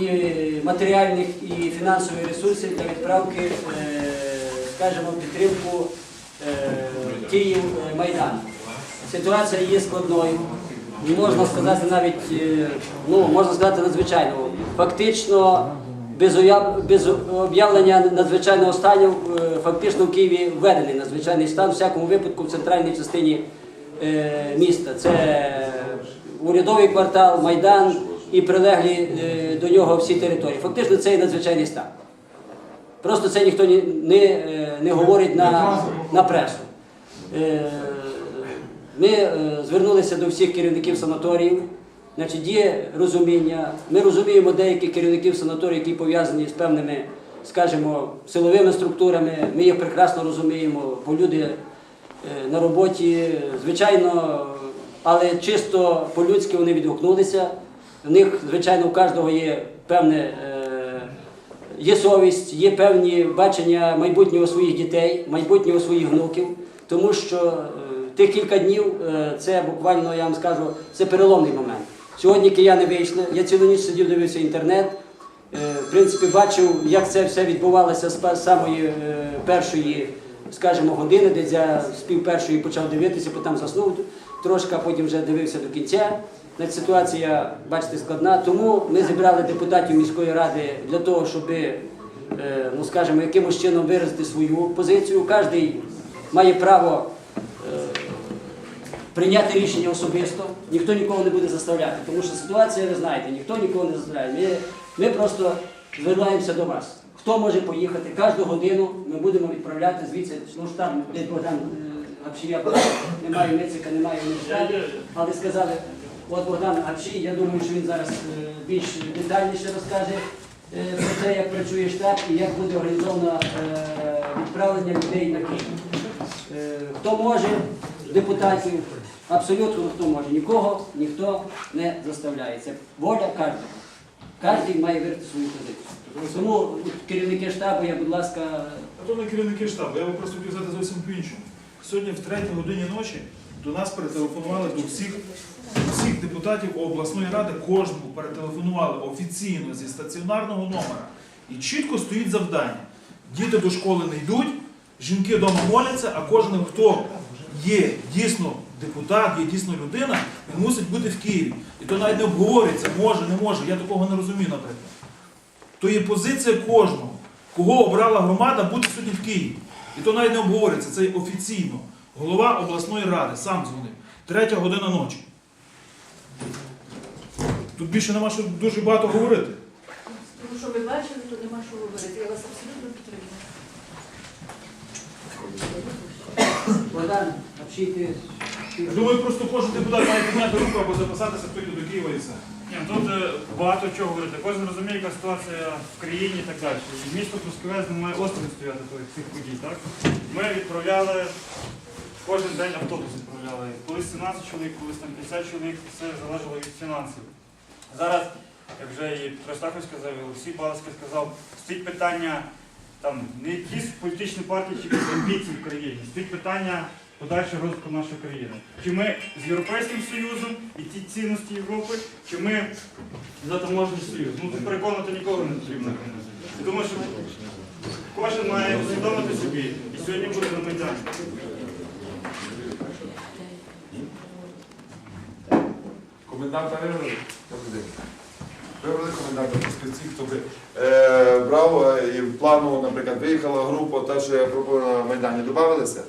і матеріальних, і фінансових ресурсів для відправки, е, скажімо, підтримку е, Київ е, Майдану. Ситуація є складною. Можна сказати навіть, ну можна сказати надзвичайно. Фактично, без, уяв- без об'явлення надзвичайного стану, фактично в Києві введений надзвичайний стан, в всякому випадку в центральній частині міста. Це урядовий квартал, Майдан і прилеглі е, до нього всі території. Фактично це є надзвичайний стан. Просто це ніхто ні- не, е, не говорить на, на пресу. Е, Ми е, звернулися до всіх керівників санаторіїв. Значить, є розуміння. Ми розуміємо деяких керівників санаторіїв, які пов'язані з певними, скажімо, силовими структурами. Ми їх прекрасно розуміємо, бо люди на роботі, звичайно, але чисто по-людськи вони відгукнулися. В них, звичайно, у кожного є певне. е, Є совість, є певні бачення майбутнього своїх дітей, майбутнього своїх внуків, тому що е, тих кілька днів е, це буквально, я вам скажу, це переломний момент. Сьогодні кияни вийшли, я цілу ніч сидів, дивився інтернет. В принципі, бачив, як це все відбувалося з самої першої, скажімо, години, десь я з пів першої почав дивитися, потім заснув трошки, а потім вже дивився до кінця. Ситуація, бачите, складна. Тому ми зібрали депутатів міської ради для того, щоб, е, ну скажімо, якимось чином виразити свою позицію. Кожен має право е, прийняти рішення особисто. Ніхто нікого не буде заставляти, тому що ситуація, ви знаєте, ніхто нікого не заставляє. Ми, ми просто звертаємося до вас. Хто може поїхати? Кожну годину ми будемо відправляти звідси, ну ж там, десь Богдан е, Гапшія, немає Мицика, немає Мицика, але сказали, от Богдан Гапшій, я думаю, що він зараз е, більш детальніше розкаже е, про те, як працює штаб і як буде організовано е, відправлення людей на Київ. Хто може, депутатів, абсолютно хто може. Нікого ніхто не заставляє. Це воля кожного. Кожен має вирити свою позицію. Тому керівники штабу, я, будь ласка, А то не керівники штабу, я вам просто хотів сказати зовсім по-іншому. Сьогодні в третій годині ночі до нас перетелефонували до всіх, всіх депутатів обласної ради, кожному перетелефонували офіційно зі стаціонарного номера. І чітко стоїть завдання. Діти до школи не йдуть, жінки вдома моляться, а кожен, хто є дійсно депутат, є дійсно людина, він мусить бути в Києві. І то навіть не обговорюється, може, не може. Я такого не розумію, наприклад. То є позиція кожного, кого обрала громада бути сьогодні в Києві. І то навіть не обговорюється, це офіційно. Голова обласної ради сам дзвонив. Третя година ночі. Тут більше нема що дуже багато говорити. Тому що ви бачили, то нема що говорити. Я вас абсолютно підтримую. Богдан, общити. Я думаю, просто кожен депутат має підняти руку або записатися, хто йде до Києва і все. Ні, ну тут е, багато чого говорити. Кожен розуміє, яка ситуація в країні і так далі. Місто Трускавець не має осторонь стояти цих подій. Так? Ми відправляли кожен день автобус відправляли. Колись 17 чоловік, колись там 50 чоловік, все залежало від фінансів. Зараз, як вже і Петро сказав, і Олексій Балацький сказав, стоїть питання там не якісь політичні партії чи амбіції в країні, стоїть питання подальшого розвитку нашої країни. Чи ми з Європейським Союзом і ті цінності Європи, чи ми за таможний союз. Ну тут переконувати нікого не потрібно. Думаю, що кожен має усвідомити собі і сьогодні буде на Майдані. Коменданта вибрали? Добрий день. Вибрали коменданта спеці, хто би е, брав е, і в плану, наприклад, виїхала група, та, що я пропоную на Майдані, додавалися?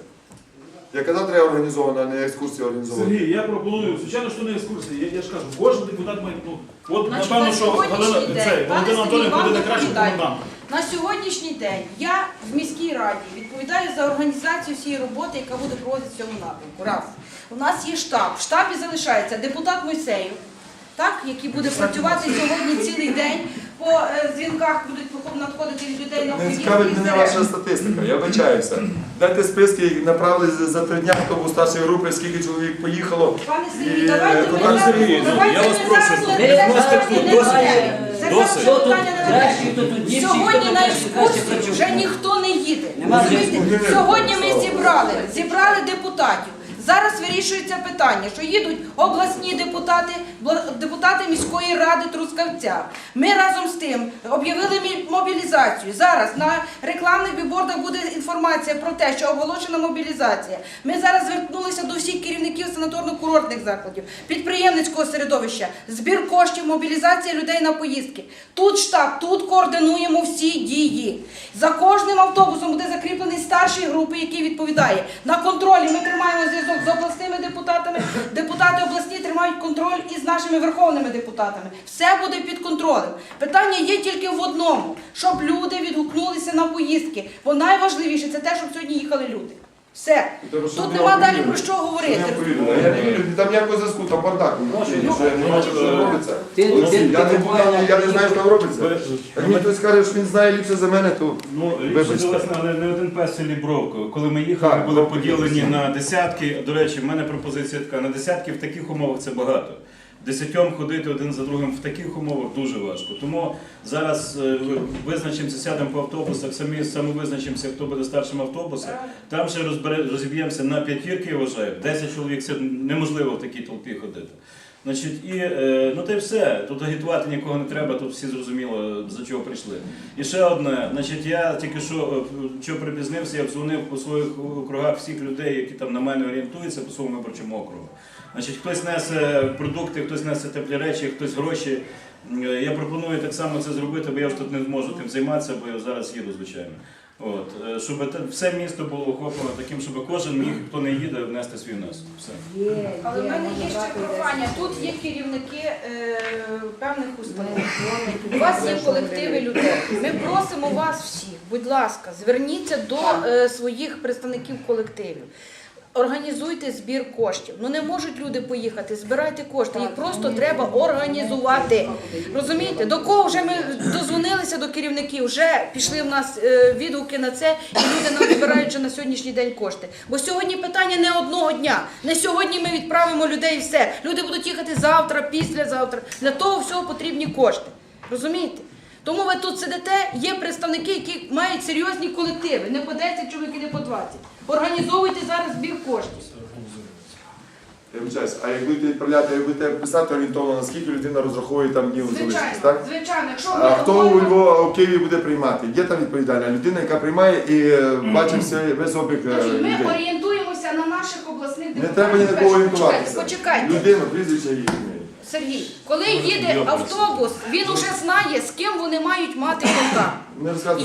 Яка треба організована, а не екскурсія організована? Сергій, я пропоную, звичайно, що не екскурсії. Я, я ж кажу, кожен депутат має. Ну, от Значить, напевно, на що сьогоднішній Галина день, цей, пане Сергій, буде вам найкращим доповідаю. комендантом. На сьогоднішній день я в міській раді відповідаю за організацію всієї роботи, яка буде проводитися в цьому напрямку. Раз. У нас є штаб. В штабі залишається депутат Мойсеєв, так, який буде працювати сьогодні цілий день. По е, дзвінках будуть надходити від людей на Не цікавить мене ваша статистика, я вибачаюся. Дайте списки, направили за- три дня, хто був старшої групи, скільки чоловік поїхало. Пане І, Сергій, давайте е, ми пане зараз- Сергій, ну, давайте я вас ми прошу, зараз тут досить, досить. Що тут ведемо. хто тут гірший, Сьогодні хто на краще екскурсії працює. вже ніхто не їде. Нема Розумієте? Сьогодні ми зібрали, зібрали депутатів. Зараз вирішується питання, що їдуть обласні депутати, депутати міської ради Трускавця. Ми разом з тим об'явили мобілізацію. Зараз на рекламних бібордах буде інформація про те, що оголошена мобілізація. Ми зараз звернулися до всіх керівників санаторно-курортних закладів, підприємницького середовища, збір коштів, мобілізація людей на поїздки. Тут штаб, тут координуємо всі дії. За кожним автобусом буде закріплений старший групи, який відповідає. На контролі ми тримаємо зв'язок з обласними депутатами. Депутати обласні тримають контроль із нашими верховними депутатами. Все буде під контролем. Питання є тільки в одному: щоб люди відгукнулися на поїздки. Бо найважливіше це те, щоб сьогодні їхали люди. Все. Тут нема далі про що говорити. Я вірю, там ніякого зв'язку, там бардак. Ну, я не знаю, що робиться. Як мені хтось каже, що він знає ліпше за мене, то Ну, Вибачте. вас не, один пес селі Бровко. Коли ми їхали, були поділені на десятки. До речі, в мене пропозиція така: на десятки в таких умовах це багато. Десятьом ходити один за другим в таких умовах дуже важко. Тому зараз е, визначимося, сядемо по автобусах, самі самовизначимося, хто буде старшим автобусом. Там ще розбере, розіб'ємося на п'ятірки, я вважаю. Десять чоловік це неможливо в такій толпі ходити. Значить, і е, ну та й все. Тут агітувати нікого не треба, тут всі зрозуміло, за чого прийшли. І ще одне, значить, я тільки що е, що припізнився, я дзвонив по своїх округах всіх людей, які там на мене орієнтуються по своєму виборчому округу. Значить, хтось несе продукти, хтось несе теплі речі, хтось гроші. Е, Я пропоную так само це зробити, бо я ж тут не зможу тим займатися, бо я зараз їду, звичайно. От, е, щоб все місто було охоплено таким, щоб кожен міг, хто не їде, внести свій внесок. Все. Але в мене є ще прохання. Тут є керівники е, певних установ. У вас є колективи людей. Ми просимо вас всіх, будь ласка, зверніться до е, своїх представників колективів. Організуйте збір коштів. Ну не можуть люди поїхати, збирайте кошти. Їх просто треба організувати. Розумієте, до кого вже ми дозвонилися до керівників, вже пішли в нас е, відгуки на це, і люди нам збирають вже на сьогоднішній день кошти. Бо сьогодні питання не одного дня. Не сьогодні ми відправимо людей і все. Люди будуть їхати завтра, післязавтра. Для того всього потрібні кошти. Розумієте? Тому ви тут сидите, є представники, які мають серйозні колективи, не по 10 чоловік, і не по 20. Організовуйте зараз збір коштів. я а як будете відправляти, як будете писати орієнтовно, наскільки людина розраховує там днів залишитись, Звичайно, так? звичайно. Якщо А ми хто у говоримо- у Києві буде приймати? Є там відповідальна людина, яка приймає і е, бачить все, весь обіг е, Значить, людей. Ми орієнтуємося на наших обласних Не депутатів. треба ні на кого Почекайте, орієнтуватися. Почекайте. Людину, прізвище її. ім'я. Сергій, коли їде автобус, він уже знає, з ким вони мають мати контакт.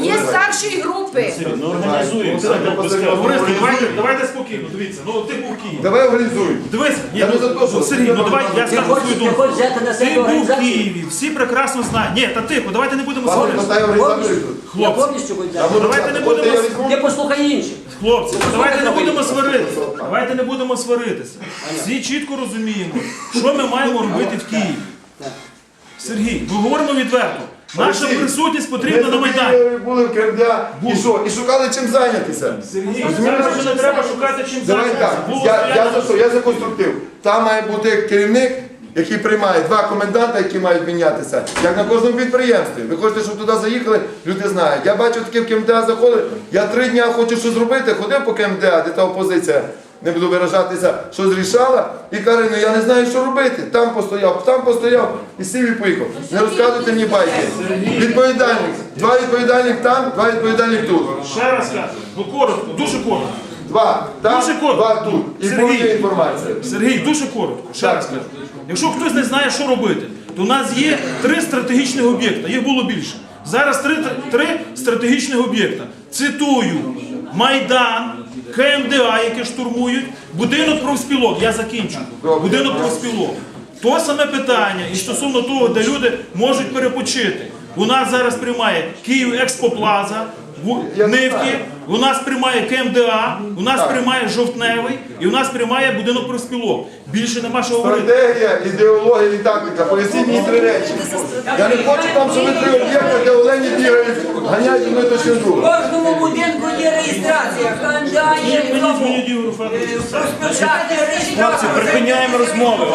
Є старші групи. Ну організуємо. Ну. Товариство, давайте, спокійно, дивіться. Ну ти був в Києві. Давай організуй. Дивись, ні, Я ну, Сергій, ну давай я скажу свою думку. на Ти був в? Києві, всі прекрасно знають. Ні, та тихо, давайте не будемо Пане, сваритися. Я Хлопці, повністю ну, Давайте не будемо я с- Ти послухай інших. хлопці, давайте не будемо сваритися. Давайте не будемо сваритися. Всі чітко розуміємо, що ми маємо робити в Києві. Сергій, ми говоримо відверто. Наша Олексій, присутність потрібна на Майдані. були в КМДА і що? І шукали чим зайнятися. Сергій, зараз вже не треба шукати чим Давай зайнятися. так, Було я, я стояння. за що? Я за конструктив. Там має бути керівник, який приймає два коменданта, які мають мінятися, як на кожному підприємстві. Ви хочете, щоб туди заїхали, люди знають. Я бачу таке в КМДА заходить, я три дні хочу щось зробити, ходив по КМДА, де та опозиція. Не буду виражатися, що зрішала, і каже, ну я не знаю, що робити. Там постояв, там постояв і сів і поїхав. Не розказуйте мені байки. Відповідальник. Два відповідальних там, два відповідальних тут. Ще раз кажу, ну коротко, дуже коротко. Два там, Дуже коротко. два тут. І Сергій. повна інформація. Сергій, дуже коротко. Ще раз кажу. Якщо хтось не знає, що робити, то у нас є три стратегічних об'єкта. Їх було більше. Зараз три, три стратегічних об'єкта. Цитую: Майдан, КМДА, які штурмують, будинок профспілок. Я закінчу. Будинок профспілок. То саме питання і стосовно того, де люди можуть перепочити. У нас зараз приймає Київ Експоплаза, Я не Нивки, у нас приймає КМДА, у нас Так. приймає жовтневий і у нас приймає будинок профспілок. Більше нема що говорити. Стратегія, ідеологія і тактика. Поясніть мені три речі. Я не хочу там, щоб ви три об'єкти, де олені бігають, ганяють одне то ще В кожному будинку є реєстрація. КМДА є. Хлопці, припиняємо розмови.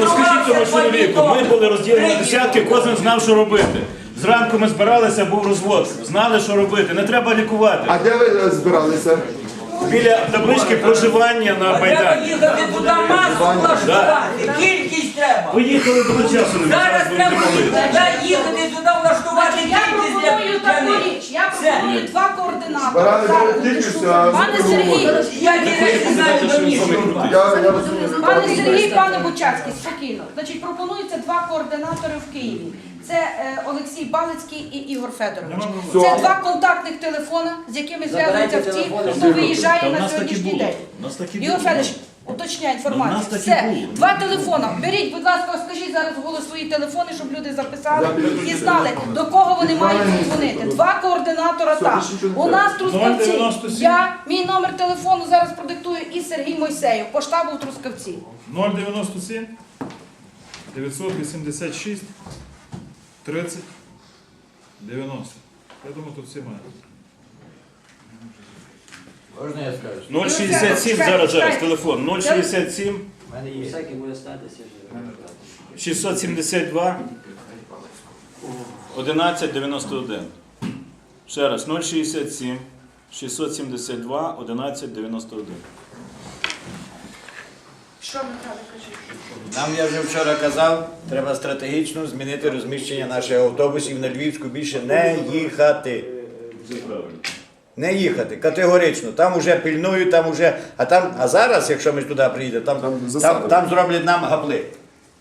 Розкажіть цьому чоловіку. Ми були розділені на десятки, кожен знав, що робити. Зранку ми збиралися, був розвод. Знали, що робити. Не треба лікувати. А де ви е, збиралися? біля таблички проживання на Треба їхати туди масу влаштувати. Кількість треба. Поїхали до часу, не Зараз треба туди їхати туди влаштувати Я кількість для пропоную таку річ. Я пропоную два координатори. Збирали Зараз кількість, а Пане Сергій, Я знаю. Я, я розумію. Пане Сергій, пане Бучацький, спокійно. Значить, пропонується два координатори в Києві. Це е, Олексій Балицький і Ігор Федорович. Це два контактних телефона, з якими зв'язуються всі, телефони. хто виїжджає на сьогоднішній день. Нас такі Ігор. Федорович, уточняє в нас інформацію. Все, було. два телефона. Беріть, будь ласка, скажіть зараз голос свої телефони, щоб люди записали і знали, до кого вони мають дзвонити. Два координатора там. У нас Трускавці. Я мій номер телефону зараз продиктую і Сергій Мойсеєв по штабу в Трускавці. 097 986 30 90. Я думаю, тут всі мають. Можна я скажу? 067, зараз, зараз, телефон. 067 У мене є. Всякий буде статися. 672 1191. Ще раз, 067 672 1191. Що Михайло каже? Нам я вже вчора казав, треба стратегічно змінити розміщення наших автобусів на Львівську більше не їхати. Це правильно. Не їхати, категорично. Там вже пильнують, там вже. А там, а зараз, якщо ми туди приїдемо, там, Там там, там, зроблять нам гаплик.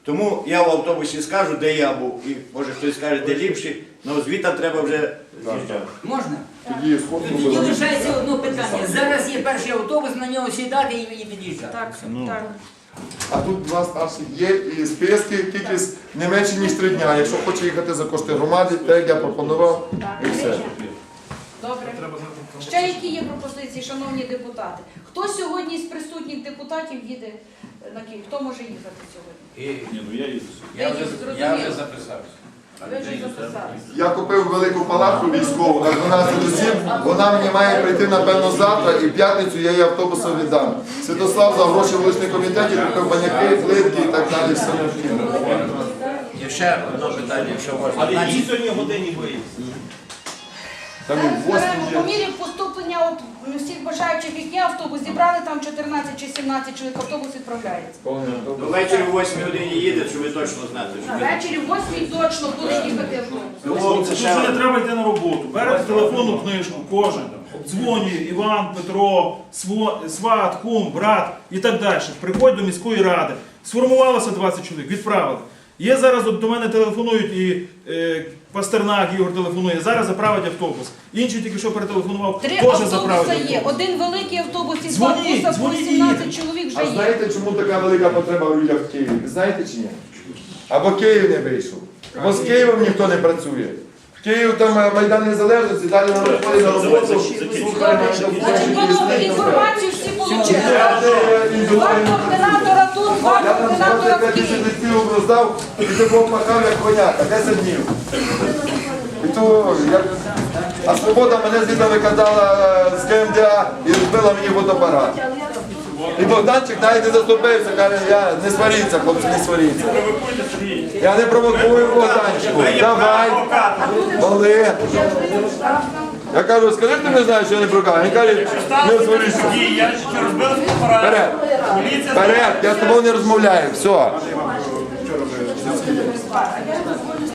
Тому я в автобусі скажу, де я був, і може хтось скаже, де ліпший, але звідти треба вже з'їжджати. Можна? Тоді Тоді лишається одне питання. Перший автобус, на нього сідати і і під'їжджати. Так, Ну. так. А тут у нас аж є і списки, кількість не менше ніж три дня. Якщо хоче їхати за кошти громади, як я пропонував, і все. Добре. Ще які є пропозиції, шановні депутати? Хто сьогодні з присутніх депутатів їде на Київ? Хто може їхати сьогодні? Ні, ну я їду. Я вже, я вже записався. Я купив велику палатку військову на 12 осіб. Вона мені має прийти напевно завтра і в п'ятницю я її автобусом віддам. Святослав за гроші в вуличній комітеті купив баняки, плитки і так далі. Все необхідне. І ще одне питання, якщо можна. Але їй сьогодні годині виїзд. Там і Беремо восьмі по мірі поступлення от всіх бажаючих, які автобус зібрали там 14 чи 17 чоловік, автобус відправляється. Ввечері о 8 годині їде, щоб ви точно знати. що ви- Ввечері в 8 точно буде їхати автобус. Тому це Тут ще не треба йти на роботу. Берете телефонну книжку, кожен. Дзвонює Іван, Петро, сво- сват, кум, брат і так далі. Приходь до міської ради. Сформувалося 20 чоловік, відправили. Є зараз от до мене телефонують і е, Пастернак Ігор телефонує. Зараз заправить автобус. Інший тільки що перетелефонував, Три Теж автобуси заправити є. автобус. Один великий автобус і два Дзвоніть, буса по дзвоніть 18 чоловік вже А є. знаєте, чому така велика потреба в людях в Києві? Ви знаєте чи ні? Або Київ не вийшов. Бо з Києвом ніхто не працює. В Київ там е, Майдан Незалежності, далі на роботі на роботу. Слухай, Значить, панове, інформацію всі отримали. Я де Я там в 25 тисяч листів роздав, і ти Бог махав як коняка, 10 днів. І то, я... А свобода мене звідти викидала е, з КМДА і розбила мені водопарат. І Богданчик навіть не заступився, каже, я не сваріться, хлопці, не сваріться. Я не провокую Богданчику. Давай, вали. Я кажу, скажи, ти не знаєш, що я не прокаю. Він каже, не сваріться. Я ще фотоапарат. Вперед, вперед, я з тобою не розмовляю, все.